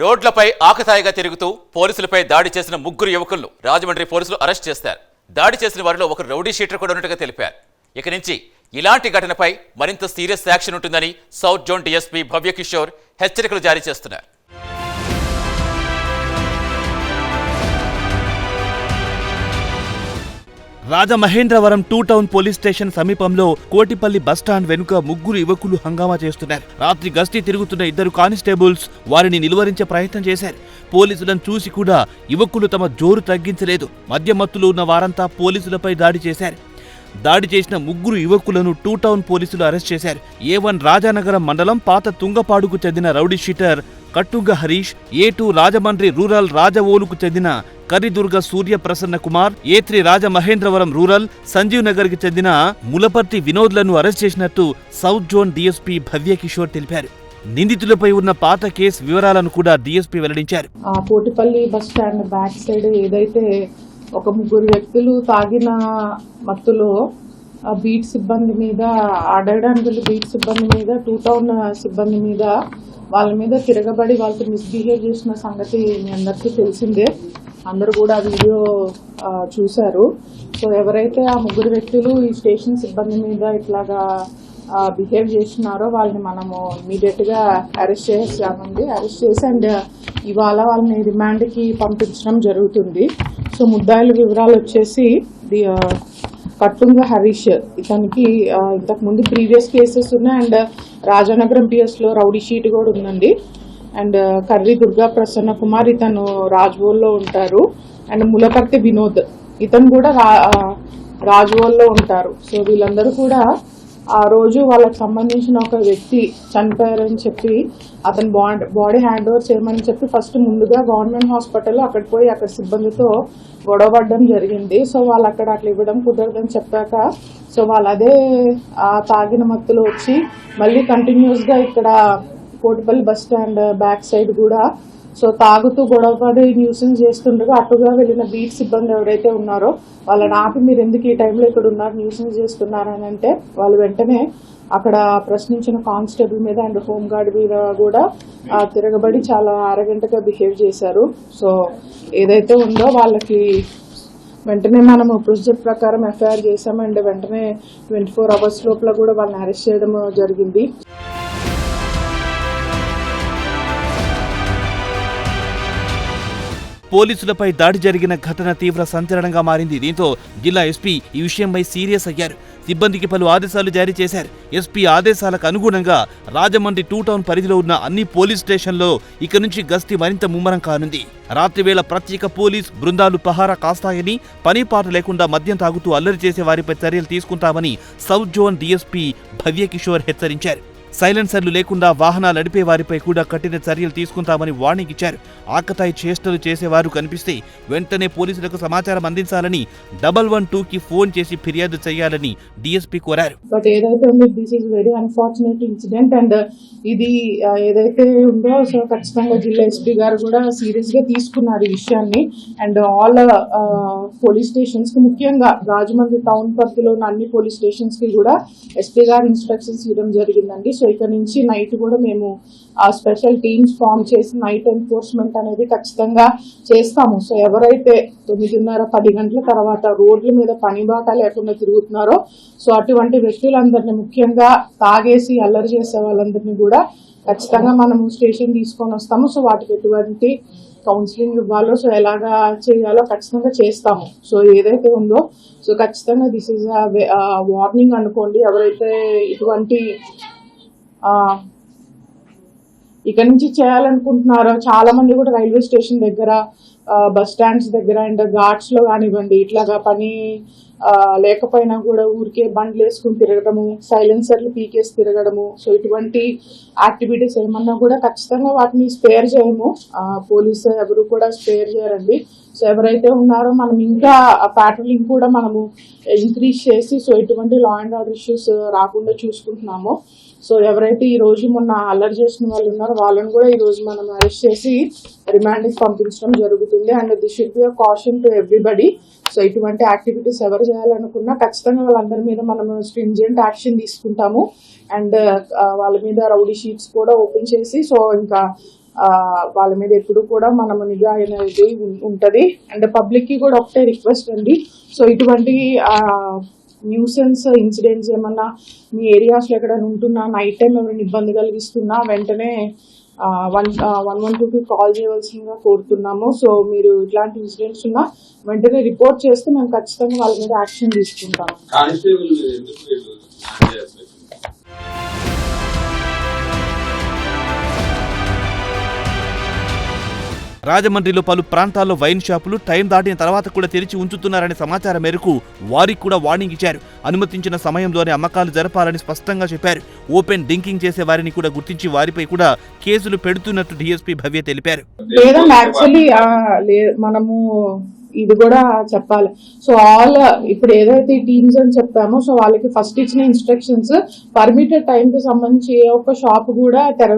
రోడ్లపై ఆకతాయిగా తిరుగుతూ పోలీసులపై దాడి చేసిన ముగ్గురు యువకులను రాజమండ్రి పోలీసులు అరెస్ట్ చేశారు దాడి చేసిన వారిలో ఒక రౌడీ షీటర్ కూడా ఉన్నట్టుగా తెలిపారు. ఇక నుంచి ఇలాంటి ఘటనపై మరింత సీరియస్ యాక్షన్ ఉంటుందని south zone DSP Bhavya Kishore హెచ్చరికలు జారీ చేస్తున్నారు. Rajamahendravaram two town police station సమీపంలో కోటిపల్లి బస్టాండ్ వెనుక ముగ్గురు యువకులు హంగామా చేస్తున్నారు. రాత్రి గస్తీ తిరుగుతున్న ఇద్దరు కానిస్టేబుల్స్ వారిని నిలువరించే ప్రయత్నం చేశారు. పోలీసులను చూసి కూడా యువకులు తమ జోరు తగ్గించలేదు. మద్యమత్తులు ఉన్న వారంతా పోలీసులపై దాడి చేశారు. దాడి చేసిన ముగ్గురు యువకులను టూ టౌన్ పోలీసులు అరెస్ట్ చేశారు. ఏ వన్ రాజానగరం మండలం పాత తుంగపాడుకు చెందిన rowdy sheeter కట్టుగ Harish A two Rajahmundry rural రాజవోలుకు చెందిన Karidurga Surya Prasanna Kumar A three Rajamahendravaram rural Sanjeev నగర్కి చెందిన ములపర్తి వినోద్లను అరెస్ట్ చేసినట్టు south zone DSP Bhavya Kishore తెలిపారు. నిందితులపై ఉన్న పాత కేసు వివరాలను కూడా డీఎస్పీ వెల్లడించారు. ఆ Kotipalli bus stand back side ఏదైతే ఒక ముగ్గురు వ్యక్తులు తాగిన మత్తులో ఆ బీట్ సిబ్బంది మీద ఆడడానికి బీట్ సిబ్బంది మీద టూ టౌన్ సిబ్బంది మీద వాళ్ళ మీద తిరగబడి వాళ్ళతో మిస్బిహేవ్ చేసిన సంగతి మీ అందరికీ తెలిసిందే. అందరూ కూడా ఆ వీడియో చూశారు. సో ఎవరైతే ఆ ముగ్గురు వ్యక్తులు ఈ స్టేషన్ సిబ్బంది మీద ఇట్లాగా బిహేవ్ చేస్తున్నారో వాళ్ళని మనము ఇమీడియట్గా అరెస్ట్ చేసామండి అరెస్ట్ చేసి అండ్ ఇవాళ వాళ్ళని రిమాండ్కి పంపించడం జరుగుతుంది. సో ముద్దాయిల వివరాలు వచ్చేసి ది కట్టుంగ హరీష్ ఇతనికి ఇంతకు ముందు ప్రీవియస్ కేసెస్ ఉన్నాయి. అండ్ రాజానగరం పిఎస్లో రౌడీ షీట్ కూడా ఉందండి. అండ్ కర్రీ దుర్గా ప్రసన్న కుమార్ ఇతను రాజ్వోల్లో ఉంటారు. అండ్ ములపర్తి వినోద్ ఇతను కూడా రా రాజ్వోల్లో ఉంటారు. సో వీళ్ళందరూ కూడా ఆ రోజు వాళ్ళకి సంబంధించిన ఒక వ్యక్తి చనిపోయారని చెప్పి అతని బాడీ బాడీ హ్యాండ్ ఓవర్ చేయమని చెప్పి ఫస్ట్ ముందుగా గవర్నమెంట్ హాస్పిటల్ అక్కడికి పోయి అక్కడ సిబ్బందితో గొడవపడడం జరిగింది. సో వాళ్ళు అక్కడ అట్లా ఇవ్వడం కుదరదని చెప్పాక సో వాళ్ళు అదే ఆ తాగిన మత్తులో వచ్చి మళ్ళీ కంటిన్యూస్గా ఇక్కడ Kotipalli bus stand back side కూడా. సో తాగుతూ గొడవపడి న్యూసెన్స్ చేస్తుండగా అటుగా వెళ్ళిన బీట్ సిబ్బంది ఎవరైతే ఉన్నారో వాళ్ళని ఆపి మీరు ఎందుకు ఈ టైంలో ఇక్కడ ఉన్నారు న్యూసెన్స్ చేస్తున్నారు అని అంటే వాళ్ళు వెంటనే అక్కడ ప్రశ్నించిన కానిస్టేబుల్ మీద అండ్ హోంగార్డ్ మీద కూడా తిరగబడి చాలా అరగంటగా బిహేవ్ చేశారు. సో ఏదైతే ఉందో వాళ్ళకి వెంటనే మనము ప్రొసీజర్ ప్రకారం ఎఫ్ఐఆర్ చేసాం అండ్ వెంటనే ట్వంటీ ఫోర్ అవర్స్ లోపల కూడా వాళ్ళని అరెస్ట్ చేయడం జరిగింది. పోలీసులపై దాడి జరిగిన ఘటన తీవ్ర సంచలనంగా మారింది. దీంతో జిల్లా ఎస్పీ ఈ విషయంపై సీరియస్ అయ్యారు. సిబ్బందికి పలు ఆదేశాలు జారీ చేశారు. ఎస్పీ ఆదేశాలకు అనుగుణంగా రాజమండ్రి టూ టౌన్ పరిధిలో ఉన్న అన్ని పోలీస్ స్టేషన్లో ఇక నుంచి గస్తీ మరింత ముమ్మరం కానుంది. రాత్రివేళ ప్రత్యేక పోలీస్ బృందాలు పహారా కాస్తాయని పని పాట లేకుండా మద్యం తాగుతూ అల్లరి చేసే వారిపై చర్యలు తీసుకుంటామని south zone DSP Bhavya Kishore హెచ్చరించారు. సైలెన్సర్లు లేకుండా వాహనాలు నడిపే వారిపై కూడా కఠిన చర్యలు తీసుకుంటామని వార్నింగ్ ఇచ్చారు. ఆకతాయి చేష్టలు చేసేవారు కనిపిస్తే వెంటనే పోలీసులకు సమాచారం అందించాలని డబల్ వన్ టూకి ఫోన్ చేసి ఫిర్యాదు చేయాలని డిఎస్పీ కోరారు. బట్ ఏదైతే ఉందో this is very unfortunate incident and ఇది ఏదైతే ఉందో సో ఖచ్చితంగా జిల్లా ఎస్పీ గారు కూడా సీరియస్గా తీసుకున్నారు ఈ విషయాన్ని. అండ్ ఆల్ పోలీస్ స్టేషన్స్కి ముఖ్యంగా రాజమండ్రి టౌన్ పరిధిలో ఉన్న అన్ని పోలీస్ స్టేషన్స్కి కూడా ఎస్పీ గారు ఇన్స్ట్రక్షన్స్ ఇవ్వడం జరిగిందండి. సో ఇక్కడ నుంచి నైట్ కూడా మేము ఆ స్పెషల్ టీమ్స్ ఫామ్ చేసి నైట్ ఎన్ఫోర్స్మెంట్ అనేది ఖచ్చితంగా చేస్తాము. సో ఎవరైతే తొమ్మిదిన్నర పది గంటల తర్వాత రోడ్ల మీద పని బాట లేకుండా తిరుగుతున్నారో సో అటువంటి వ్యక్తులందరినీ ముఖ్యంగా తాగేసి అల్లరి చేసే వాళ్ళందరినీ కూడా ఖచ్చితంగా మనము స్టేషన్ తీసుకొని వస్తాము. సో వాటికి ఎటువంటి కౌన్సిలింగ్ ఇవ్వాలో సో ఎలాగా చేయాలో ఖచ్చితంగా చేస్తాము. సో ఏదైతే ఉందో సో ఖచ్చితంగా దిస్ ఈజ్ వార్నింగ్ అనుకోండి. ఎవరైతే ఇటువంటి ఇక నుంచి చేయాలనుకుంటున్నారో? చాలా మంది కూడా రైల్వే స్టేషన్ దగ్గర బస్ స్టాండ్స్ దగ్గర అండ్ ఘాట్స్లో కానివ్వండి ఇట్లాగా పని లేకపోయినా కూడా ఊరికే బండ్లు వేసుకుని తిరగడము సైలెన్సర్లు పీకేసి తిరగడము. సో ఇటువంటి యాక్టివిటీస్ ఏమన్నా కూడా ఖచ్చితంగా వాటిని స్పేర్ చేయము. పోలీసు ఎవరు కూడా స్పేర్ చేయరండి. సో ఎవరైతే ఉన్నారో మనం ఇంకా ప్యాట్రోలింగ్ కూడా మనము ఇంక్రీజ్ చేసి సో ఎటువంటి లా అండ్ ఆర్డర్ ఇష్యూస్ రాకుండా చూసుకుంటున్నాము. సో ఎవరైతే ఈ రోజు మొన్న అల్లరి చేసిన వాళ్ళు ఉన్నారో వాళ్ళని కూడా ఈ రోజు మనం అరెస్ట్ చేసి రిమాండ్కి పంపించడం జరుగుతుంది. And this should be caution to everybody so ఇటువంటి యాక్టివిటీస్ ఎవరు చేయాలనుకున్నా ఖచ్చితంగా వాళ్ళందరి మీద మనం స్ట్రింజెంట్ యాక్షన్ తీసుకుంటాము. అండ్ uh, వాళ్ళ మీద రౌడీ షీట్స్ కూడా ఓపెన్ చేసి సో ఇంకా వాళ్ళ మీద ఎప్పుడు కూడా మనము నిఘా అనేది ఉంటుంది. అండ్ పబ్లిక్కి కూడా ఒకటే రిక్వెస్ట్ అండి. సో ఇటువంటి న్యూసెన్స్ ఇన్సిడెంట్స్ ఏమన్నా మీ ఏరియాస్లో ఎక్కడైనా ఉంటున్నా నైట్ టైం ఎవరైనా ఇబ్బంది కలిగిస్తున్నా వెంటనే వన్ వన్ వన్ టూకి కాల్ చేయవలసిందిగా కోరుతున్నాము. సో మీరు ఇట్లాంటి ఇన్సిడెంట్స్ ఉన్నా వెంటనే రిపోర్ట్ చేస్తే మేము ఖచ్చితంగా వాళ్ళ మీద యాక్షన్ తీసుకుంటాము. రాజమండ్రిలో పలు ప్రాంతాల్లో వైన్ షాపులు టైం దాటిన తర్వాత కూడా తెరిచి ఉంచుతున్నారనే సమాచారం మేరకు వారికి కూడా వార్నింగ్ ఇచ్చారు. అనుమతించిన సమయంలోనే అమ్మకాలు జరపాలని స్పష్టంగా చెప్పారు. ఓపెన్ డ్రింకింగ్ చేసే వారిని కూడా గుర్తించి వారిపై కూడా కేసులు పెడుతున్నట్టు డిఎస్పీ భవ్య తెలిపారు. లేదండి యాక్చువల్లీ మనము ఇది కూడా చెప్పాలి. సో ఆల్ ఇప్పుడు ఏదైతే టీమ్స్ అని చెప్పామో సో వాళ్ళకి ఫస్ట్ ఇచ్చిన ఇన్స్ట్రక్షన్స్ పర్మిటెడ్ టైం కి సంబంధించి ఏ ఒక్క షాప్ కూడా తెర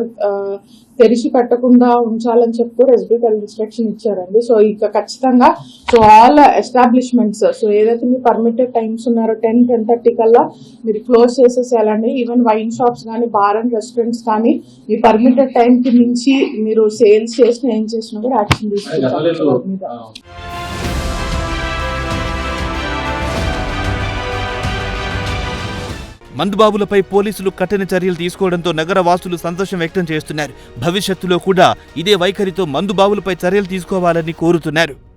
తెరిచి పెట్టకుండా ఉంచాలని చెప్పి కూడా ఎస్బీ ఇన్స్ట్రక్షన్ ఇచ్చారండి. సో ఇక ఖచ్చితంగా సో ఆల్ ఎస్టాబ్లిష్మెంట్స్ సో ఏదైతే మీ పర్మిటెడ్ టైమ్స్ ఉన్నారో టెన్ టెన్ థర్టీ కల్లా మీరు క్లోజ్ చేసేసేయాలండి. ఈవెన్ వైన్ షాప్స్ కానీ బార్ అండ్ రెస్టారెంట్స్ కానీ మీ పర్మిటెడ్ టైం కి మించి మీరు సేల్స్ చేసినా ఏం చేసినా కూడా యాక్షన్ తీసుకుంటాం మందుబాబులపై పోలీసులు కఠిన చర్యలు తీసుకోవడంతో నగర వాసులు సంతోషం వ్యక్తం చేస్తున్నారు. భవిష్యత్తులో కూడా ఇదే వైఖరితో మందుబాబులపై చర్యలు తీసుకోవాలని కోరుతున్నారు.